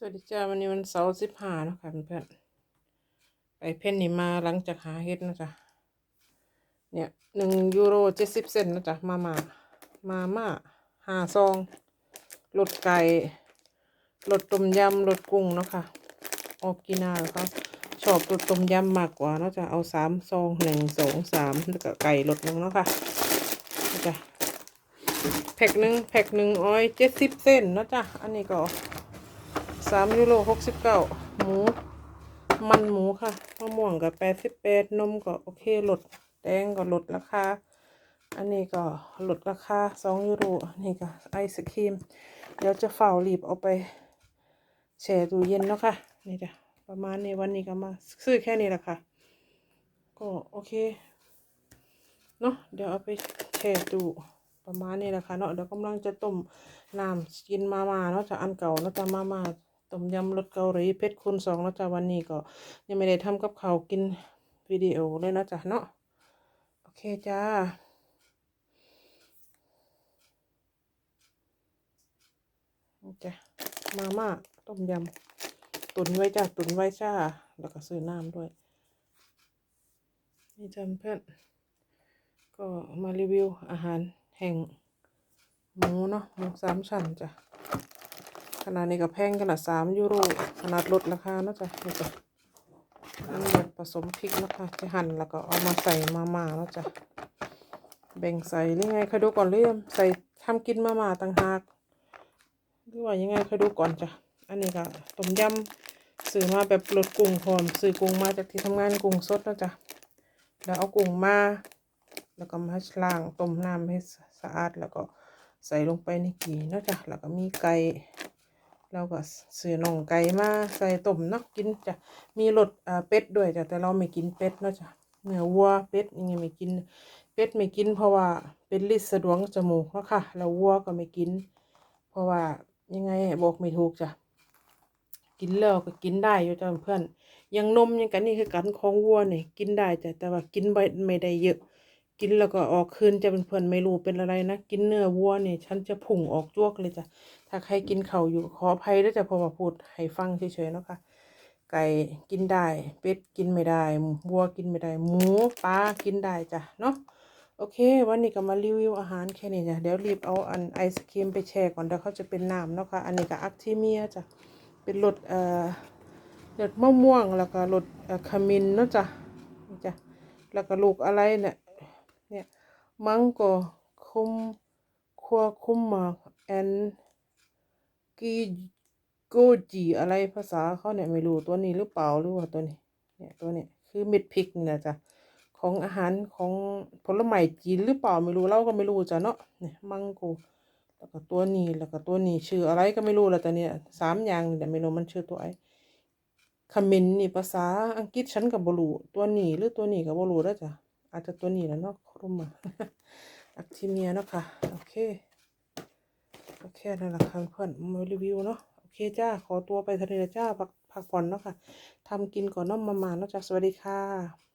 สวัสดีจ้าวันนี้วันเสาร์สิบห้านาะคะเพื่อนๆไปเพ่นนี่มาหลังจากหาเฮ็ดนะจ๊ะเนี่ยหนึ่งยูโรเจ็ดสิบเซนนะจ๊ะมามามาม่าห้าซองรสไก่รสต้มยำรสกุ้งเนาะค่ะออกกินาแล้วก็ชอบรสต้มยำมากกว่าเนาะจ๊ะเอาสามซองหนึ่งสองสามแล้วก็ไก่รสหนึ่งเนาะค่ะนะจ๊ะแพ็คหนึ่งแพ็คหนึ่งอ้อยเจ็ดสิบเซนนะจ๊ะอันนี้ก็ สามยูโรหกสิบเก้าหมู มันหมูค่ะมะม่วงกับแปดสิบแปดนมก็โอเคลดแดงก็ลดราคาอันนี้ก็ลดราคาสองยูโรนนี้ก็ไอศครีม เดี๋ยวจะเฝ้ารีบเอาไปแช่ตู้เย็นเนาะค่ะนี่จ้ะประมาณนี้วันนี้ก็มาซื้อแค่นี้แหละค่ะ ก็โอเคเนาะเดี๋ยวเอาไปแช่ตู้ประมาณนี้แหละค่ะเนาะเดี๋ยวกำลังจะต้มน้ำกินมามาเนาะจากอันเก่าเนาะจากมามา ต้มยำรสเกาหลีเพชรคูณสองนะจากวันนี้ก็ ยังไม่ได้ทำกับข้าวกินวิดีโอเลยนะจ้ะเนาะโอเคจ้าจ้ะมาม่าต้มยำตุนไว้จ้ะตุนไว้จ้าแล้วก็ซื้อน้ำด้วย นี่จ้ะเพื่อนก็มารีวิวอาหารแห่งหมูเนาะหมูสามชั้นจ้ะ ขนาดนี้ก็แพงขนาดสามยูโรขนาดลดราคาเนาะจ้ะนี่จ้ะอันนี้ผสมพริกนะคะจะหั่นแล้วก็เอามาใส่มาม่าเนาะจ้ะแบ่งใส่หรือไงเคยดูก่อนหรือยังใส่ทำกินมาม่าต่างหากหรือว่ายังไงเคยดูก่อนจ้ะอันนี้ก็ต้มยำซื้อมาแบบลดกุ้งพร้อมซื้อกุ้งมาจากที่ทำงานกุ้งสดเนาะจ้ะแล้วเอากุ้งมาแล้วก็มาล้างต้มน้ำให้สะอาดแล้วก็ใส่ลงไปในกีเนาะจ้ะแล้วก็มีไก่ เราก็ซื้อน่องไก่มาใส่ต้มเนาะกินจ้ะมีรสอ่าเป็ดด้วยจ้ะแต่เราไม่กินเป็ดเนาะจ้ะเนื้อวัวเป็ดยังไงไม่กิน เป็ดไม่กินเพราะว่าเป็นลิดสะดวงจมูกเนาะค่ะแล้ววัวก็ไม่กิน เพราะว่ายังไงบอกไม่ถูกจ้ะกินแล้วก็กินได้อยู่จ้ะเพื่อนยังนมยังกันนี่คือกันของวัวเนี่ยกินได้จ้ะแต่ว่ากินไม่ไม่ได้เยอะ กินแล้วก็ออกคืนจะเป็นเพื่อนไม่รู้เป็นอะไรนะ กินเนื้อวัวเนี่ยฉันจะผุ่งออกจวกเลยจ้ะถ้าใครกินเข่าอยู่ขออภัยด้วยจ้ะพราะว่าพูดให้ฟังเฉยๆเนาะค่ะไก่กินได้เป็ดกินไม่ได้วัวกินไม่ได้หมูปลากินได้จ้ะเนาะโอเค วันนี้ก็มารีวิวอาหารแค่นี้จ้ะเดี๋ยวรีบเอาอันไอศครีมไปแช่ก่อนเดี๋ยวเขาจะเป็นน้ำเนาะค่ะอันนี้ก็อัคทีเมียจ้ะเป็นรสเอ่อรสมะม่วงแล้วก็รสเอ่อขมิ้นเนาะจ้ะจ้ะแล้วก็ลูกอะไรเนี่ย เนี่ยมังโกคุมคัวคุมมาแอนกีโกจีอะไรภาษาเขาเนี่ยไม่รู้ตัวนี้หรือเปล่าหรือว่าตัวนี้เนี่ยตัวนี้คือเม็ดพริกนี่แหละจ้ะของอาหารของผลไม้จีนหรือเปล่าไม่รู้เราก็ไม่รู้จ้ะเนาะเนี่ยมังโกแล้วก็ตัวนี้แล้วก็ตัวนี้ชื่ออะไรก็ไม่รู้แล้วแต่เนี่ยสามอย่างนี่แต่ไม่รู้มันชื่อตัวไอ้คอมเมนนี่ภาษาอังกฤษฉันกับบรูตัวนี้หรือตัวนี้กับบรูแล้วจ้ะ อาจจะตัวนี้แหล้วเนาะครุมอะอักทีเมียเนาะค่ะ โอเคก็แค่นั้นแหละค่ะเพื่อนมารีวิวเนาะโอเคจ้า ขอตัวไปทะเลจ้าพักผ่อนเนาะค่ะทำกินก่อนเน้องมามาเนาะจ้าสวัสดีค่ะ